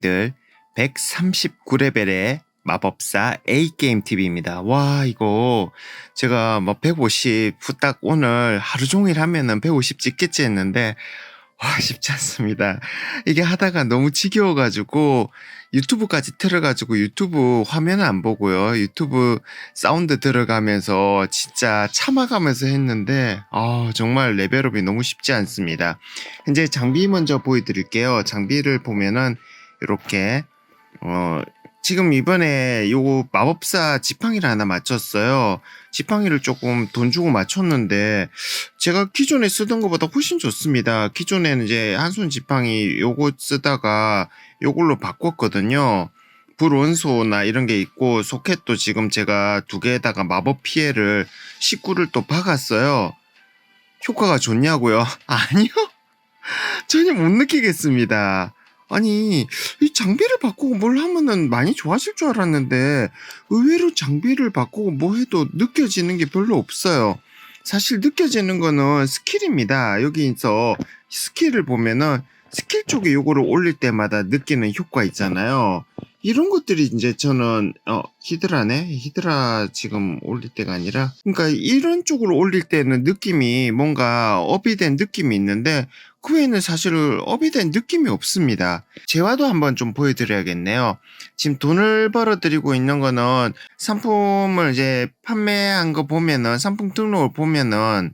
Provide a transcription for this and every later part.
들 139레벨의 마법사 A게임 TV입니다. 와, 이거 제가 뭐 150 후딱 오늘 하루 종일 하면은 150 찍겠지 했는데 와, 쉽지 않습니다. 이게 하다가 너무 지겨워가지고 유튜브까지 틀어가지고 유튜브 화면 안 보고요. 유튜브 사운드 들어가면서 진짜 참아가면서 했는데 아, 정말 레벨업이 너무 쉽지 않습니다. 이제 장비 먼저 보여드릴게요. 장비를 보면은 이렇게 어 지금 이번에 요거 마법사 지팡이를 하나 맞췄어요. 지팡이를 조금 돈 주고 맞췄는데 제가 기존에 쓰던 것보다 훨씬 좋습니다. 기존에는 이제 한 손 지팡이 요거 쓰다가 요걸로 바꿨거든요. 불원소나 이런 게 있고 소켓도 지금 제가 두 개에다가 마법 피해를 19를 또 박았어요. 효과가 좋냐고요? 아니요. 전혀 못 느끼겠습니다. 아니, 이 장비를 바꾸고 뭘 하면은 많이 좋아질 줄 알았는데, 의외로 장비를 바꾸고 뭐 해도 느껴지는 게 별로 없어요. 사실 느껴지는 거는 스킬입니다. 여기서 스킬을 보면은 스킬 쪽에 요거를 올릴 때마다 느끼는 효과 있잖아요. 이런 것들이 이제 저는 어 히드라네 히드라 지금 올릴 때가 아니라 그러니까 이런 쪽으로 올릴 때는 느낌이 뭔가 업이 된 느낌이 있는데 그 외에는 사실 업이 된 느낌이 없습니다. 재화도 한번 좀 보여드려야겠네요. 지금 돈을 벌어들이고 있는 거는 상품을 이제 판매한 거 보면은 상품 등록을 보면은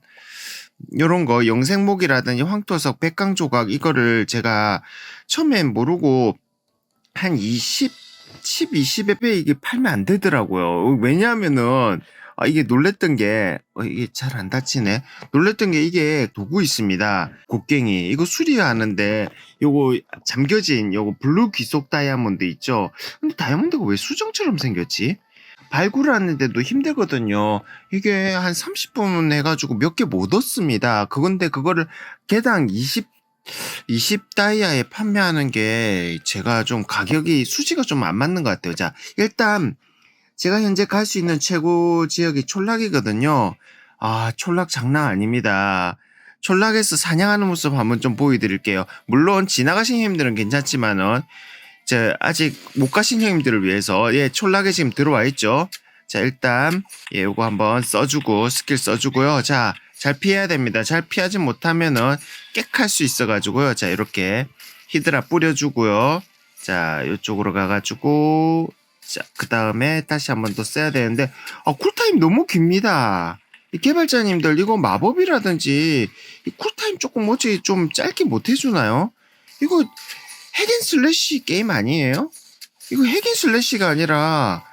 요런 거 영생목이라든지 황토석 백강 조각 이거를 제가 처음엔 모르고 한 20, 10, 20에 배 이게 팔면 안 되더라고요. 왜냐하면은 아, 이게 놀랬던 게, 어, 이게 잘안 닫히네. 놀랬던 게 이게 도구 있습니다. 곡괭이. 이거 수리하는데, 요거 잠겨진 요거 블루 귀속 다이아몬드 있죠? 근데 다이아몬드가 왜 수정처럼 생겼지? 발굴하는데도 힘들거든요. 이게 한 30분 해가지고 몇 개 못 얻습니다. 그건데 그거를 개당 20, 20 다이아에 판매하는 게 제가 좀 가격이 수지가 좀 안 맞는 것 같아요. 자, 일단 제가 현재 갈 수 있는 최고 지역이 촌락이거든요. 아, 촌락 장난 아닙니다. 촌락에서 사냥하는 모습 한번 좀 보여드릴게요. 물론 지나가신 형님들은 괜찮지만은 제 아직 못 가신 형님들을 위해서 예 촌락에 지금 들어와 있죠. 자 일단 예 요거 한번 써주고 스킬 써주고요. 자 잘 피해야 됩니다. 잘 피하지 못하면은 깨할 수 있어가지고요. 자 이렇게 히드라 뿌려주고요. 자 이쪽으로 가가지고 자, 그 다음에 다시 한 번 더 써야 되는데, 아, 쿨타임 너무 깁니다. 이 개발자님들, 이거 마법이라든지, 이 쿨타임 조금 어찌 좀 짧게 못 해주나요? 이거 핵앤슬래시 게임 아니에요? 이거 핵앤슬래시가 아니라,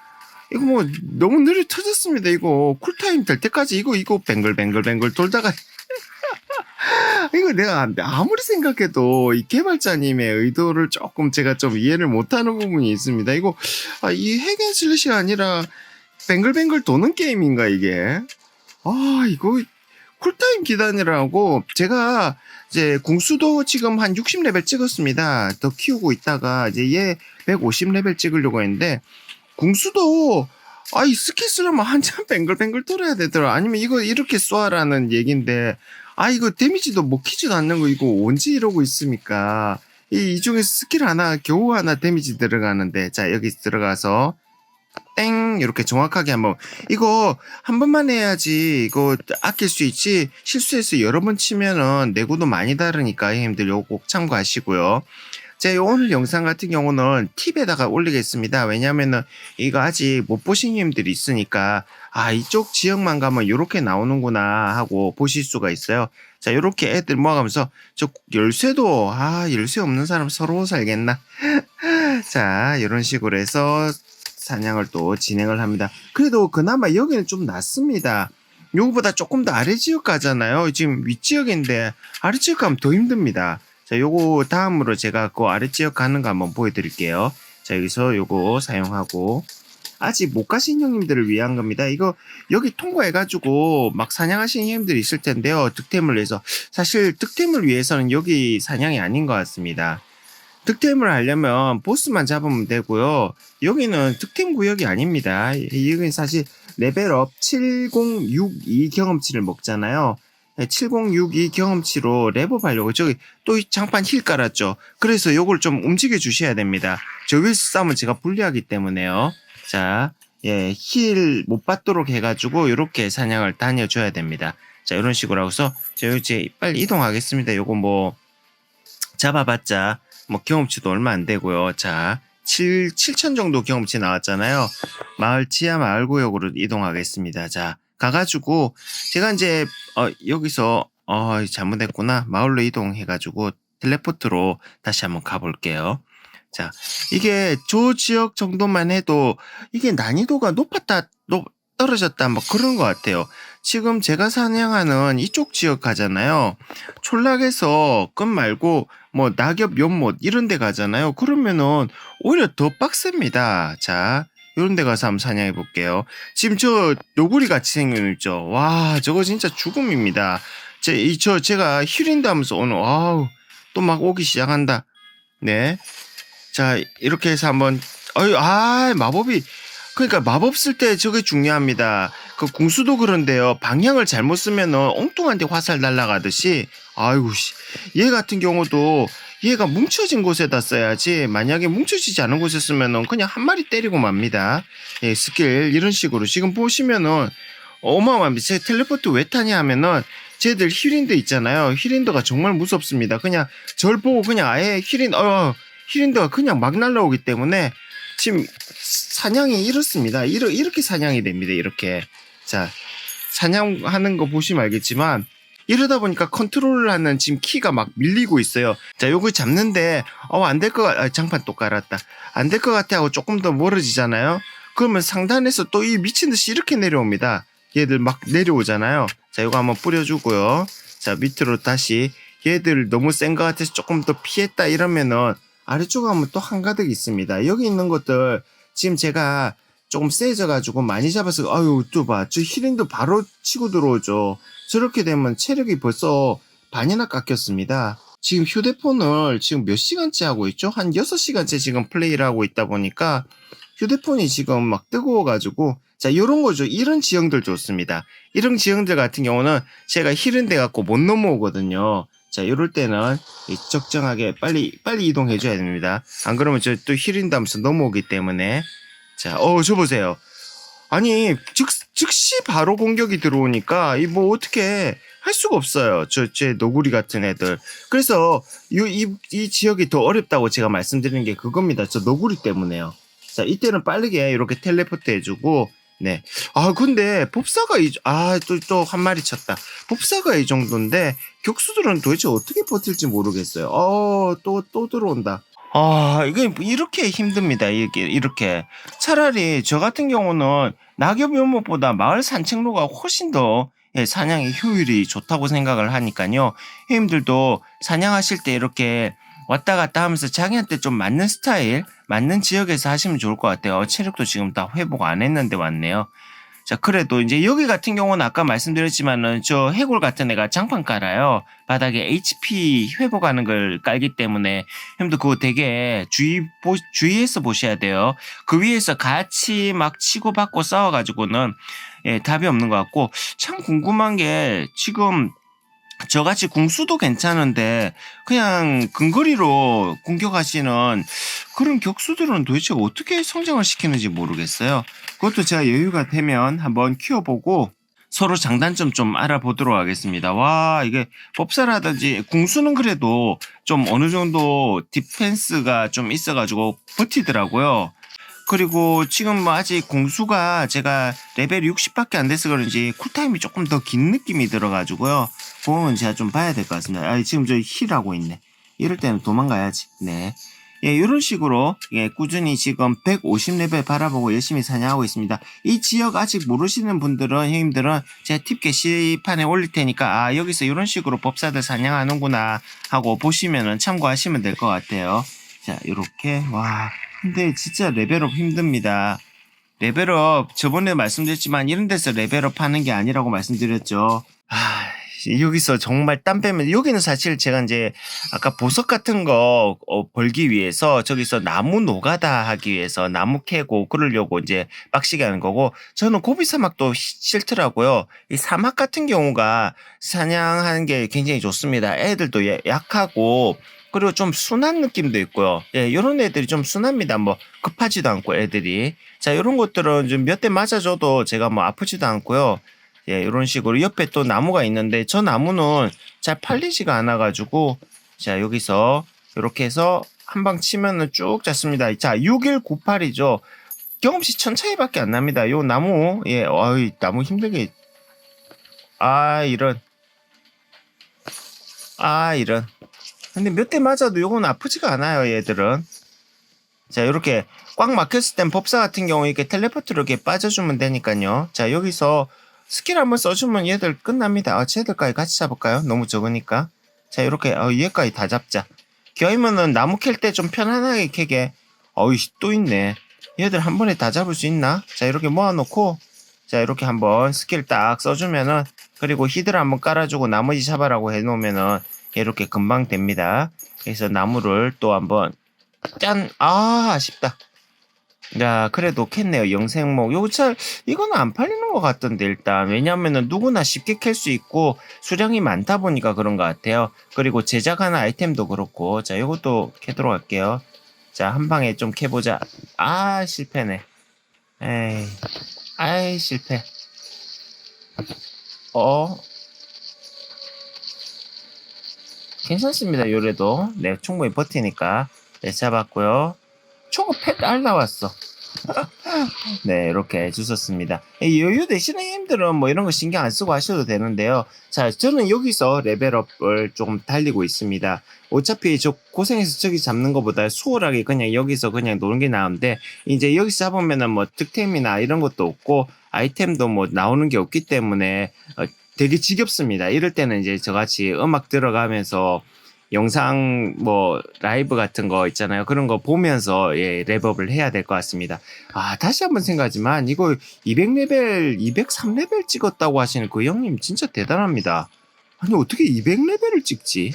이거 뭐, 너무 느려 터졌습니다. 이거, 쿨타임 될 때까지 이거, 이거, 뱅글뱅글뱅글 돌다가, 이거 내가 아무리 생각해도 이 개발자님의 의도를 조금 제가 좀 이해를 못하는 부분이 있습니다. 이거 아, 이 핵앤슬래시가 아니라 뱅글뱅글 도는 게임인가 이게? 아 이거 쿨타임 기다리라고 제가 이제 궁수도 지금 한 60레벨 찍었습니다. 더 키우고 있다가 이제 얘 150레벨 찍으려고 했는데 궁수도 아이 스킬 쓰려면 한참 뱅글뱅글 돌아야 되더라. 아니면 이거 이렇게 쏴라는 얘긴데 아 이거 데미지도 먹히지도 않는 거 이거 언제 이러고 있습니까? 이, 이 중에서 스킬 하나 겨우 하나 데미지 들어가는데 자 여기 들어가서 땡 이렇게 정확하게 한번 이거 한 번만 해야지 이거 아낄 수 있지 실수해서 여러 번 치면은 내구도 많이 다르니까 형님들 요거 꼭 참고하시고요. 자, 오늘 영상 같은 경우는 팁에다가 올리겠습니다. 왜냐면은 이거 아직 못 보신 님들이 있으니까 아, 이쪽 지역만 가면 이렇게 나오는구나 하고 보실 수가 있어요. 자, 이렇게 애들 모아가면서 저 열쇠도 아, 열쇠 없는 사람 서로 살겠나? 자, 이런 식으로 해서 사냥을 또 진행을 합니다. 그래도 그나마 여기는 좀 낫습니다. 요거보다 조금 더 아래 지역 가잖아요. 지금 윗지역인데 아래 지역 가면 더 힘듭니다. 자, 요거 다음으로 제가 그 아래 지역 가는 거 한번 보여드릴게요. 자, 여기서 요거 사용하고 아직 못 가신 형님들을 위한 겁니다. 이거 여기 통과해가지고 막 사냥하시는 형님들이 있을 텐데요. 득템을 위해서 사실 득템을 위해서는 여기 사냥이 아닌 것 같습니다. 득템을 하려면 보스만 잡으면 되고요. 여기는 득템 구역이 아닙니다. 여기는 사실 레벨업 7062 경험치를 먹잖아요. 7062 경험치로 랩업 하려고 저기 또이 장판 힐 깔았죠. 그래서 요걸 좀 움직여 주셔야 됩니다. 저 위에서 싸면 제가 불리하기 때문에요. 자, 예, 힐 못 받도록 해가지고 이렇게 사냥을 다녀줘야 됩니다. 자, 이런 식으로 하고서 저 이제 빨리 이동하겠습니다. 요거 뭐 잡아봤자 뭐 경험치도 얼마 안 되고요. 자, 7, 7천 정도 경험치 나왔잖아요. 마을 지하 마을 구역으로 이동하겠습니다. 자, 가가지고 제가 이제 어, 여기서 어, 잘못했구나. 마을로 이동해가지고 텔레포트로 다시 한번 가볼게요. 자, 이게 저 지역 정도만 해도 이게 난이도가 높았다, 높, 떨어졌다, 뭐 그런 것 같아요. 지금 제가 사냥하는 이쪽 지역 가잖아요. 촌락에서 끝 말고 뭐 낙엽 연못 이런 데 가잖아요. 그러면은 오히려 더 빡셉니다. 자, 이런 데 가서 한번 사냥해 볼게요. 지금 저 노구리 같이 생긴 거 있죠. 와, 저거 진짜 죽음입니다. 제, 이, 저, 제가 힐인다 하면서 오늘, 와우, 또 막 오기 시작한다. 네. 자, 이렇게 해서 한번, 어이, 아, 마법이, 그러니까 마법 쓸 때 저게 중요합니다. 그 궁수도 그런데요. 방향을 잘못 쓰면은 엉뚱한 데 화살 날아가듯이, 아이고, 씨. 얘 같은 경우도 얘가 뭉쳐진 곳에다 써야지 만약에 뭉쳐지지 않은 곳에 쓰면은 그냥 한 마리 때리고 맙니다. 예, 스킬 이런 식으로 지금 보시면은 어마어마합니다. 제 텔레포트 왜 타냐 하면은 쟤들 힐인드 있잖아요. 힐인드가 정말 무섭습니다. 그냥 절 보고 그냥 아예 힐인 어 힐인드가 그냥 막 날라오기 때문에 지금 사냥이 이렇습니다. 이러, 이렇게 사냥이 됩니다. 이렇게 자 사냥하는 거 보시면 알겠지만 이러다 보니까 컨트롤을 하는 지금 키가 막 밀리고 있어요. 자, 요거 잡는데, 어, 안 될 것 같, 아, 장판 또 깔았다. 안 될 것 같아 하고 조금 더 멀어지잖아요? 그러면 상단에서 또 이 미친 듯이 이렇게 내려옵니다. 얘들 막 내려오잖아요. 자, 요거 한번 뿌려주고요. 자, 밑으로 다시 얘들 너무 센 것 같아서 조금 더 피했다 이러면은 아래쪽에 하면 또 한가득 있습니다. 여기 있는 것들 지금 제가 조금 세져가지고 많이 잡아서 아유 또 봐. 저 힐링도 바로 치고 들어오죠. 저렇게 되면 체력이 벌써 반이나 깎였습니다. 지금 휴대폰을 지금 몇 시간째 하고 있죠? 한 6시간째 지금 플레이를 하고 있다 보니까 휴대폰이 지금 막 뜨거워가지고 자 요런 거죠. 이런 지형들 좋습니다. 이런 지형들 같은 경우는 제가 힐은 돼 갖고 못 넘어오거든요. 자 이럴 때는 이 적정하게 빨리 빨리 이동해 줘야 됩니다. 안 그러면 저 또 힐인다면서 넘어오기 때문에 자, 어, 저 보세요. 아니, 즉, 즉시 바로 공격이 들어오니까, 이 뭐 어떻게 할 수가 없어요. 저, 제 노구리 같은 애들. 그래서, 이, 이, 이 지역이 더 어렵다고 제가 말씀드리는 게 그겁니다. 저 노구리 때문에요. 자, 이때는 빠르게 이렇게 텔레포트 해주고, 네. 아, 근데, 법사가 이, 아, 또, 또 한 마리 쳤다. 법사가 이 정도인데, 격수들은 도대체 어떻게 버틸지 모르겠어요. 어, 또, 또 들어온다. 아, 이게 이렇게 힘듭니다. 이게 이렇게 차라리 저 같은 경우는 낙엽 연못보다 마을 산책로가 훨씬 더 예, 사냥의 효율이 좋다고 생각을 하니까요. 형님들도 사냥하실 때 이렇게 왔다 갔다 하면서 자기한테 좀 맞는 스타일, 맞는 지역에서 하시면 좋을 것 같아요. 체력도 지금 다 회복 안 했는데 왔네요. 자, 그래도 이제 여기 같은 경우는 아까 말씀드렸지만은 저 해골 같은 애가 장판 깔아요. 바닥에 HP 회복하는 걸 깔기 때문에 형도 그거 되게 주의, 보, 주의해서 보셔야 돼요. 그 위에서 같이 막 치고받고 싸워가지고는 예, 답이 없는 것 같고 참 궁금한 게 지금 저같이 궁수도 괜찮은데 그냥 근거리로 공격하시는 그런 격수들은 도대체 어떻게 성장을 시키는지 모르겠어요. 그것도 제가 여유가 되면 한번 키워보고 서로 장단점 좀 알아보도록 하겠습니다. 와, 이게 법사라든지 궁수는 그래도 좀 어느 정도 디펜스가 좀 있어가지고 버티더라고요. 그리고 지금 뭐 아직 공수가 제가 레벨 60밖에 안 돼서 그런지 쿨타임이 조금 더 긴 느낌이 들어가지고요. 그거는 제가 좀 봐야 될 것 같습니다. 아, 지금 저 힐하고 있네. 이럴 때는 도망가야지. 네. 예, 이런 식으로 예, 꾸준히 지금 150레벨 바라보고 열심히 사냥하고 있습니다. 이 지역 아직 모르시는 분들은 형님들은 제 팁 게시판에 올릴 테니까 아 여기서 이런 식으로 법사들 사냥하는구나 하고 보시면은 참고하시면 될 것 같아요. 자 이렇게 와 근데 진짜 레벨업 힘듭니다. 레벨업 저번에 말씀드렸지만 이런 데서 레벨업 하는 게 아니라고 말씀드렸죠. 아 여기서 정말 땀 빼면 여기는 사실 제가 이제 아까 보석 같은 거 어, 벌기 위해서 저기서 나무 노가다 하기 위해서 나무 캐고 그러려고 이제 빡시게 하는 거고 저는 고비 사막도 시- 싫더라고요. 이 사막 같은 경우가 사냥하는 게 굉장히 좋습니다. 애들도 예- 약하고 그리고 좀 순한 느낌도 있고요. 예, 이런 애들이 좀 순합니다. 뭐 급하지도 않고 애들이 자 이런 것들은 좀 몇 대 맞아줘도 제가 뭐 아프지도 않고요. 예, 이런 식으로 옆에 또 나무가 있는데 저 나무는 잘 팔리지가 않아 가지고 자 여기서 이렇게 해서 한 방 치면은 쭉 잡습니다. 자 6198이죠. 경험치 천 차이밖에 안 납니다. 요 나무 예, 어이 나무 힘들게 아 이런 아 이런 근데 몇 대 맞아도 요건 아프지가 않아요 얘들은 자 이렇게 꽉 막혔을 땐 법사 같은 경우 이렇게 텔레포트로 이렇게 빠져주면 되니까요 자 여기서 스킬 한번 써주면 얘들 끝납니다. 아 쟤들까지 같이 잡을까요? 너무 적으니까. 자 이렇게 어, 얘까지 다 잡자. 겨이면은 나무 캘 때 좀 편안하게 캐게. 어이 또 있네. 얘들 한 번에 다 잡을 수 있나? 자 이렇게 모아놓고 자 이렇게 한번 스킬 딱 써주면은 그리고 히드를 한번 깔아주고 나머지 잡아라고 해놓으면은 이렇게 금방 됩니다. 그래서 나무를 또 한번 짠! 아 아쉽다. 야 그래도 캤네요 영생목. 요거 잘 이거는 안 팔리는 것 같던데 일단. 왜냐면은 누구나 쉽게 캘 수 있고 수량이 많다 보니까 그런 것 같아요. 그리고 제작하는 아이템도 그렇고. 자 요것도 캐도록 할게요. 자 한 방에 좀 캐보자. 아 실패네. 에이 아이 실패. 어? 괜찮습니다 요래도. 네 충분히 버티니까. 네 잡았고요. 초고 펫알 나왔어 네 이렇게 주셨습니다. 이 여유 힘들은 뭐 이런 거 신경 안 쓰고 하셔도 되는데요. 자 저는 여기서 레벨업을 조금 달리고 있습니다. 어차피 저 고생해서 저기 잡는 것보다 수월하게 그냥 여기서 그냥 노는 게 나은데 이제 여기서 잡으면은 뭐 득템이나 이런 것도 없고 아이템도 뭐 나오는 게 없기 때문에 어, 되게 지겹습니다. 이럴 때는 이제 저같이 음악 들어가면서 영상 뭐 라이브 같은 거 있잖아요. 그런 거 보면서 예, 랩업을 해야 될 것 같습니다. 아, 다시 한번 생각하지만 이거 200레벨, 203레벨 찍었다고 하시는 그 형님 진짜 대단합니다. 아니, 어떻게 200레벨을 찍지?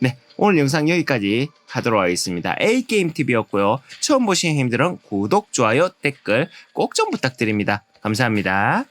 네, 오늘 영상 여기까지 하도록 하겠습니다. A게임TV였고요. 처음 보신 형님들은 구독, 좋아요, 댓글 꼭 좀 부탁드립니다. 감사합니다.